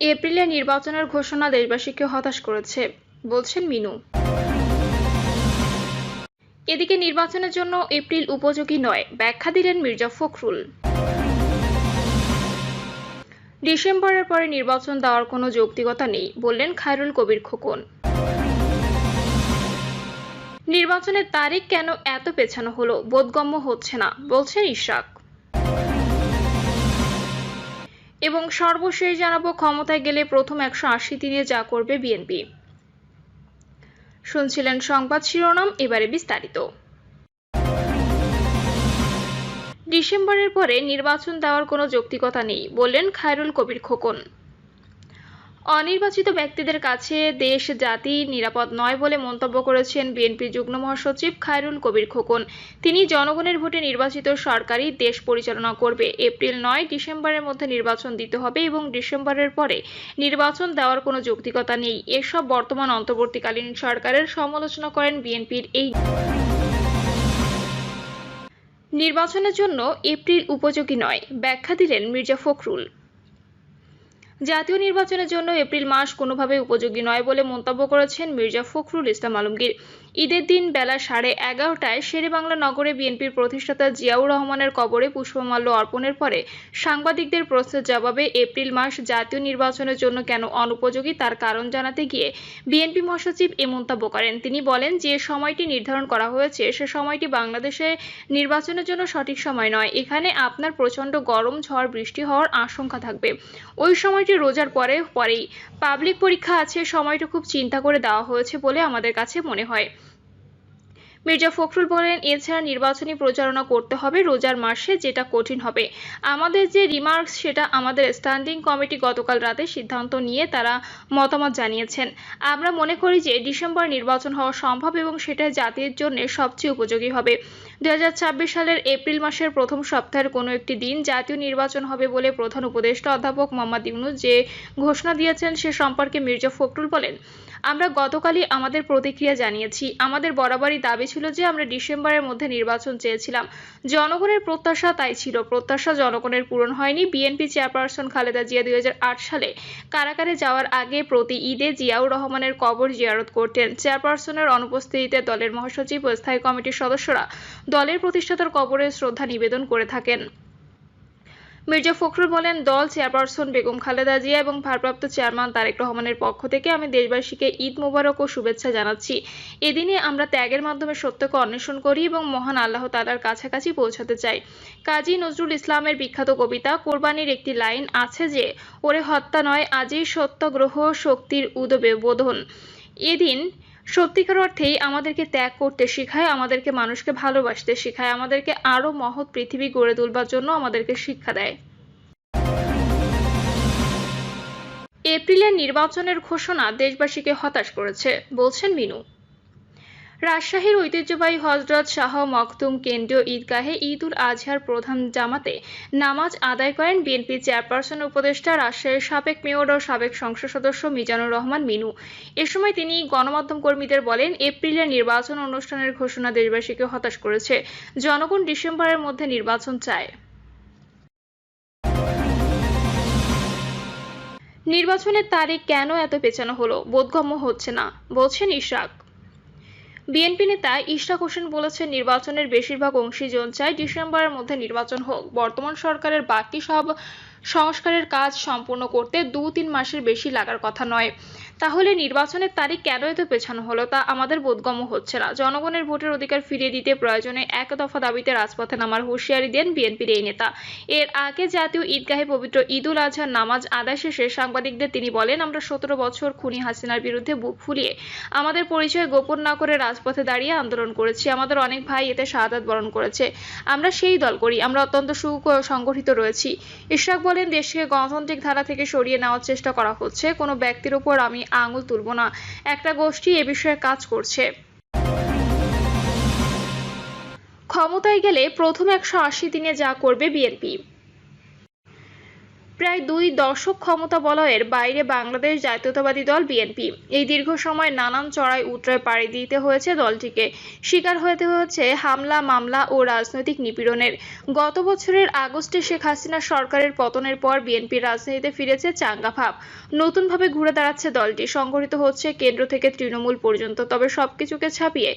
এপ্রিলে নির্বাচনের ঘোষণা দেশবাসীকে হতাশ করেছে, বলছেন মিনু। এদিকে নির্বাচনের জন্য এপ্রিল উপযোগী নয়, ব্যাখ্যা দিলেন মির্জা ফখরুল। ডিসেম্বরের পরে নির্বাচন দেওয়ার কোনো যৌক্তিকতা নেই, বললেন খায়রুল কবির খোকন। নির্বাচনের তারিখ কেন এত পেছানো হলো, বোধগম্য হচ্ছে না, বলছেন ইশরাক। এবং সর্বশেষ জানাব, ক্ষমতায় গেলে প্রথম একশো আশি দিনে যা করবে বিএনপি। শুনছিলেন সংবাদ শিরোনাম, এবারে বিস্তারিত। ডিসেম্বরের পরে নির্বাচন দেওয়ার কোনো যৌক্তিকতা নেই, বললেন খায়রুল কবির খোকন। অনির্বাচিত ব্যক্তিদের কাছে দেশ, জাতি নিরাপদ নয় বলে মন্তব্য করেছেন বিএনপি যুগ্ম মহাসচিব খায়রুল কবির খোকন। তিনি জনগণের ভোটে নির্বাচিত সরকারই দেশ পরিচালনা করবে। এপ্রিল নয় ডিসেম্বরের মধ্যে নির্বাচন দিতে হবে এবং ডিসেম্বরের পরে নির্বাচন দেওয়ার কোনো যৌক্তিকতা নেই। এসব বর্তমান অন্তর্বর্তীকালীন সরকারের সমালোচনা করেন বিএনপির এই নির্বাচনের জন্য এপ্রিল উপযোগী নয়। ব্যাখ্যা দিলেন মির্জা ফখরুল। জাতীয় নির্বাচনের জন্য এপ্রিল মাস কোনোভাবে উপযোগী নয় বলে মন্তব্য করেছেন মির্জা ফখরুল ইসলাম আলমগীর। ঈদের দিন বেলা সাড়ে এগারোটায় শেরেবাংলা নগরে বিএনপির প্রতিষ্ঠাতা জিয়াউর রহমানের কবরে পুষ্পমাল্য অর্পণের পরে সাংবাদিকদের প্রশ্নের জবাবে এপ্রিল মাস জাতীয় নির্বাচনের জন্য কেন অনুপযোগী তার কারণ জানাতে গিয়ে বিএনপি মহাসচিব এ মন্তব্য করেন তিনি বলেন, যে সময়টি নির্ধারণ করা হয়েছে, সে সময়টি বাংলাদেশে নির্বাচনের জন্য সঠিক সময় নয়। এখানে আপনার প্রচণ্ড গরম, ঝড়, বৃষ্টি হওয়ার আশঙ্কা থাকবে। ওই সময়টি রোজার পরে, পরেই। পাবলিক পরীক্ষা আছে, সময়টা খুব চিন্তা করে দেওয়া হয়েছে বলে আমাদের কাছে মনে হয়। মির্জা ফখরুল বলেন, এছাড়া নির্বাচনী প্রচারণা করতে হবে রোজার মাসে, যেটা কঠিন হবে। আমাদের যে রিমার্কস সেটা আমাদের স্ট্যান্ডিং কমিটি গতকাল রাতে সিদ্ধান্ত নিয়ে তারা মতামত জানিয়েছেন। আমরা মনে করি যে ডিসেম্বর নির্বাচন হওয়া সম্ভব এবং সেটা জাতির জন্য সবচেয়ে উপযোগী হবে। দু হাজার ছাব্বিশ সালের এপ্রিল মাসের প্রথম সপ্তাহের কোনো একটি দিন জাতীয় নির্বাচন হবে বলে প্রধান উপদেষ্টা অধ্যাপক মোহাম্মদ ইউনুস যে ঘোষণা দিয়েছেন, সে সম্পর্কে মির্জা ফখরুল বলেন আমরা গতকালই আমাদের প্রতিক্রিয়া জানিয়েছি। আমাদের বরাবরই দাবি ছিল যে আমরা ডিসেম্বরের মধ্যে নির্বাচন চেয়েছিলাম। জনগণের প্রত্যাশা তাই ছিল। প্রত্যাশা জনগণের পূরণ হয়নি। বিএনপি চেয়ারপারসন খালেদা জিয়া দুই হাজার আট সালে কারাগারে যাওয়ার আগে প্রতি ঈদে জিয়াউর রহমানের কবর জিয়ারত করতেন। চেয়ারপারসনের অনুপস্থিতিতে দলের মহাসচিব ও স্থায়ী কমিটির সদস্যরা দলের প্রতিষ্ঠাতার কবরে শ্রদ্ধা নিবেদন করে থাকেন। মির্জা ফখরুল বলেন, দল চেয়ারপারসন বেগম খালেদা জিয়া এবং ভারপ্রাপ্ত চেয়ারম্যান তারেক রহমানের পক্ষ থেকে আমি দেশবাসীকে ঈদ মোবারক ও শুভেচ্ছা জানাচ্ছি। এদিনে আমরা ত্যাগের মাধ্যমে সত্যকে অন্বেষণ করি এবং মহান আল্লাহ তালার কাছাকাছি পৌঁছাতে চাই। কাজী নজরুল ইসলামের বিখ্যাত কবিতা, কোরবানির একটি লাইন আছে যে, ওরে হত্যা নয়, আজই সত্যগ্রহ শক্তির উদবে বোধন এদিন সত্যিকার অর্থেই আমাদেরকে ত্যাগ করতে শেখায়, আমাদেরকে মানুষকে ভালোবাসতে শেখায়, আমাদেরকে আরও মহৎ পৃথিবী গড়ে তুলবার জন্য আমাদেরকে শিক্ষা দেয়। এপ্রিলের নির্বাচনের ঘোষণা দেশবাসীকে হতাশ করেছে, বলছেন মিনু। রাজশাহীর ঐতিহ্যবাহী হজরত শাহ মখদুম কেন্দ্রীয় ঈদগাহে ঈদ উল আজহার প্রধান জামাতে নামাজ আদায় করেন বিএনপি চেয়ারপারসন উপদেষ্টা রাজশাহীর সাবেক মেয়র ও সাবেক সংসদ সদস্য মিজানুর রহমান মিনু। এ সময় তিনি গণমাধ্যম কর্মীদের বলেন এপ্রিলের নির্বাচন অনুষ্ঠানের ঘোষণা দেশবাসীকে হতাশ করেছে। জনগণ ডিসেম্বরের মধ্যে নির্বাচন চায়। নির্বাচনের তারিখ কেন এত পেছানো হলো? বোধগম্য হচ্ছে না। বলছেন ইশরাক। বিএনপি নেতা ইশরাক হোসেন বলেছেন, নির্বাচনের বেশিরভাগ অংশীজন চায় ডিসেম্বরের মধ্যে নির্বাচন হোক। বর্তমান সরকারের বাকি সব সংস্কারের কাজ সম্পূর্ণ করতে দু তিন মাসের বেশি লাগার কথা নয়। তাহলে নির্বাচনের তারিখ কেন এত পেছানো হলো? তা আমাদের বোধগম্য হচ্ছে না। জনগণের ভোটের অধিকার ফিরিয়ে দিতে প্রয়োজনে এক দফা দাবিতে রাজপথে নামার হুঁশিয়ারি দেন বিএনপির এই নেতা। এর আগে জাতীয় ঈদগাহে পবিত্র ঈদ উল আজহার নামাজ আদায় শেষে সাংবাদিকদের তিনি বলেন, আমরা সতেরো বছর খুনি হাসিনার বিরুদ্ধে বুক ফুলিয়ে আমাদের পরিচয় গোপন না করে রাজপথে দাঁড়িয়ে আন্দোলন করেছি। আমাদের অনেক ভাই এতে শাহাদাত বরণ করেছে। আমরা সেই দল করি। আমরা অত্যন্ত সুসংগঠিত রয়েছি। ইশরাক বলেন, দেশকে গণতান্ত্রিক ধারা থেকে সরিয়ে নেওয়ার চেষ্টা করা হচ্ছে। কোনো ব্যক্তির উপর আমি আঙুল তুলব না। একটা গোষ্ঠী এ বিষয়ে কাজ করছে। ক্ষমতায় গেলে প্রথম একশো আশি দিনে যা করবে বিএনপি। প্রায় দুই দশক ক্ষমতা বলয়ের বাইরে বাংলাদেশ জাতীয়তাবাদী দল বিএনপি। এই দীর্ঘ সময় নানান চড়াই উতরায় পাড়ি দিতে হয়েছে দলটিকে। শিকার হতে হয়েছে হামলা, মামলা ও রাজনৈতিক নিপীড়নের। গত বছরের আগস্টে শেখ হাসিনা সরকারের পতনের পর বিএনপি রাজনীতিতে ফিরেছে চাঙ্গা ভাব। নতুনভাবে ঘুরে দাঁড়াচ্ছে দলটি। সংগঠিত হচ্ছে কেন্দ্র থেকে তৃণমূল পর্যন্ত। তবে সবকিছুকে ছাপিয়ে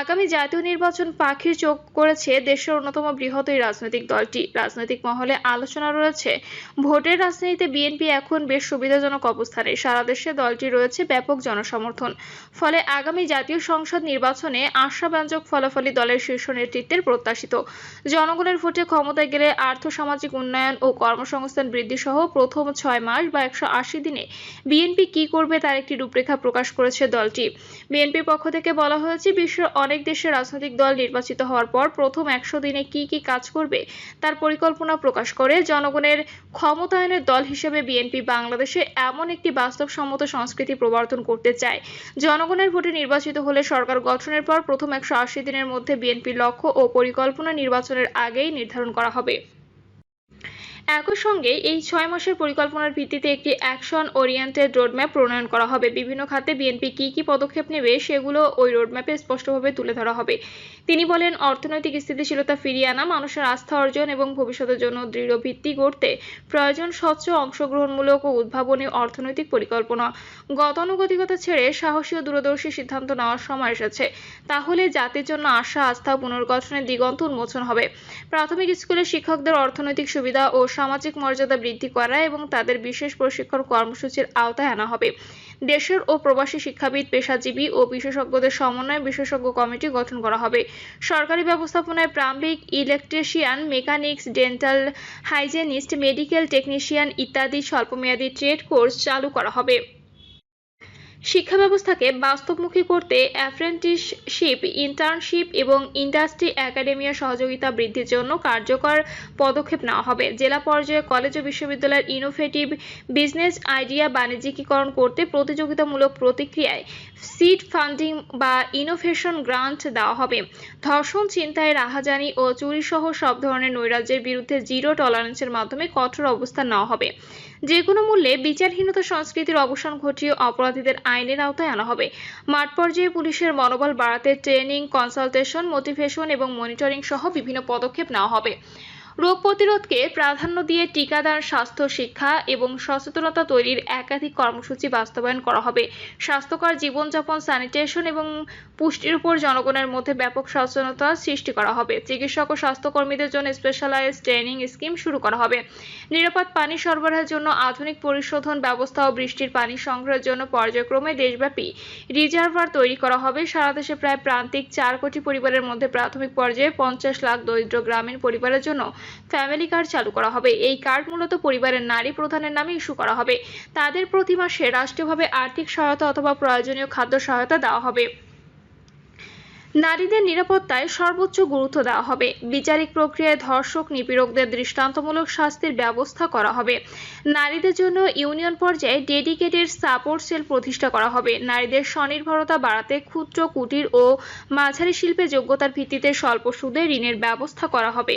আগামী জাতীয় নির্বাচন পাখির চোখ করেছে দেশের অন্যতম বৃহৎ এই রাজনৈতিক দলটি। রাজনৈতিক মহলে আলোচনা রয়েছে। ভোটের রাজনীতিতে বিএনপি এখন বেশ সুবিধাজনক অবস্থানে। সারা দেশে দলটি রয়েছে ব্যাপক জনসমর্থন। ফলে আগামী জাতীয় সংসদ নির্বাচনে আশাব্যঞ্জক ফলাফলই দলের শীর্ষ নেতৃত্বের প্রত্যাশিত। জনগণের ভোটে ক্ষমতায় গেলে আর্থসামাজিক উন্নয়ন ও কর্মসংস্থান বৃদ্ধি সহ প্রথম ছয় মাস বা একশো আশি দিনে বিএনপি কি করবে তার একটি রূপরেখা প্রকাশ করেছে দলটি। বিএনপির পক্ষ থেকে বলা হয়েছে, বিশ্বের অনেক দেশের রাজনৈতিক দল নির্বাচিত হওয়ার পর প্রথম একশো দিনে কি কি কাজ করবে তার পরিকল্পনা প্রকাশ করে জনগণের ক্ষমতায়নের দল হিসেবে বিএনপি বাংলাদেশে এমন একটি বাস্তবসম্মত সংস্কৃতি প্রবর্তন করতে চায়। জনগণের ভোটে নির্বাচিত হলে সরকার গঠনের পর প্রথম একশো আশি দিনের মধ্যে বিএনপির লক্ষ্য ও পরিকল্পনা নির্বাচনের আগেই নির্ধারণ করা হবে। একই সঙ্গে এই ছয় মাসের পরিকল্পনার ভিত্তিতে একটি অ্যাকশন ওরিয়েন্টেড রোডম্যাপ প্রণয়ন করা হবে। বিভিন্ন খাতে বিএনপি কী কী পদক্ষেপ নেবে সেগুলো ওই রোডম্যাপে স্পষ্টভাবে তুলে ধরা হবে। তিনি বলেন, অর্থনৈতিক স্থিতিশীলতা ফিরিয়ে আনা, মানুষের আস্থা অর্জন এবং ভবিষ্যতের জন্য দৃঢ় ভিত্তি গড়তে প্রয়োজন স্বচ্ছ, অংশগ্রহণমূলক ও উদ্ভাবনী অর্থনৈতিক পরিকল্পনা। গতানুগতিকতা ছেড়ে সাহসী ও দূরদর্শী সিদ্ধান্ত নেওয়ার সময় এসেছে। তাহলে জাতির জন্য আশা, আস্থা, পুনর্গঠনের দিগন্ত উন্মোচন হবে। প্রাথমিক স্কুলের শিক্ষকদের অর্থনৈতিক সুবিধা ও সামাজিক মর্যাদা বৃদ্ধি করা এবং তাদের বিশেষ প্রশিক্ষণ কর্মসূচির আওতায় আনা হবে। দেশের ও প্রবাসী শিক্ষাবিদ, পেশাজীবী ও বিশেষজ্ঞদের সমন্বয়ে বিশেষজ্ঞ কমিটি গঠন করা হবে। সরকারি ব্যবস্থাপনায় প্রাম্ভিক electrician, mechanics, dental hygienist, medical technician ইত্যাদি স্বল্পমেয়াদী ট্রেড কোর্স চালু করা হবে। শিক্ষা ব্যবস্থাকে বাস্তবমুখী করতে অ্যাপ্রেন্টিসশিপ ইন্টার্নশিপ এবং ইন্ডাস্ট্রি একাডেমিয়া সহযোগিতা বৃদ্ধির জন্য কার্যকর পদক্ষেপ নেওয়া হবে। জেলা পর্যায়ে কলেজ ও বিশ্ববিদ্যালয়ের ইনোভেটিভ বিজনেস আইডিয়া বাণিজ্যিকীকরণ করতে প্রতিযোগিতামূলক প্রতিক্রিয়ায় সিড ফান্ডিং বা ইনোভেশন গ্রান্ট দেওয়া হবে। ধর্ষণ চিন্তায় রাহাজানি ও চুরিসহ সব ধরনের নৈরাজ্যের বিরুদ্ধে জিরো টলারেন্সের মাধ্যমে কঠোর অবস্থান নেওয়া হবে। যে কোনো মূল্যে বিচারহীনতা সংস্কৃতির অবসান ঘটিয়ে অপরাধীদের আইনের আওতায় আনা হবে। মাঠ পর্যায়ে পুলিশের মনোবল বাড়াতে ট্রেনিং কনসালটেশন মোটিভেশন এবং মনিটরিং সহ বিভিন্ন পদক্ষেপ নেওয়া হবে। রোগ প্রতিরোধকে প্রাধান্য দিয়ে টিকাদান, স্বাস্থ্য শিক্ষা এবং সচেতনতা তৈরির একাধিক কর্মসূচি বাস্তবায়ন করা হবে। স্বাস্থ্যকর জীবনযাপন, স্যানিটেশন এবং পুষ্টির উপর জনগণের মধ্যে ব্যাপক সচেতনতা সৃষ্টি করা হবে। চিকিৎসক ও স্বাস্থ্যকর্মীদের জন্য স্পেশালাইজ ট্রেনিং স্কিম শুরু করা হবে। নিরাপদ পানি সরবরাহের জন্য আধুনিক পরিশোধন ব্যবস্থা ও বৃষ্টির পানি সংগ্রহের জন্য পর্যায়ক্রমে দেশব্যাপী রিজার্ভার তৈরি করা হবে। সারা দেশে প্রায় প্রান্তিক চার কোটি পরিবারের মধ্যে প্রাথমিক পর্যায়ে পঞ্চাশ লাখ দরিদ্র গ্রামীণ পরিবারের জন্য ফ্যামিলি কার্ড চালু করা হবে। এই কার্ড মূলত পরিবারের নারী প্রধানের নামে ইস্যু করা হবে। তাদের প্রতি মাসে রাষ্ট্রীয়ভাবে আর্থিক সহায়তা অথবা প্রয়োজনীয় খাদ্য সহায়তা দেওয়া হবে। নারীদের নিরাপত্তায় সর্বোচ্চ গুরুত্ব দেওয়া হবে। বিচারিক প্রক্রিয়ায় ধর্ষক, নিপীড়কদের দৃষ্টান্তমূলক শাস্তির ব্যবস্থা করা হবে। নারীদের জন্য ইউনিয়ন পর্যায়ে ডেডিকেটেড সাপোর্ট সেল প্রতিষ্ঠা করা হবে। নারীদের স্বনির্ভরতা বাড়াতে ক্ষুদ্র কুটির ও মাঝারি শিল্পে যোগ্যতার ভিত্তিতে স্বল্প সুদে ঋণের ব্যবস্থা করা হবে।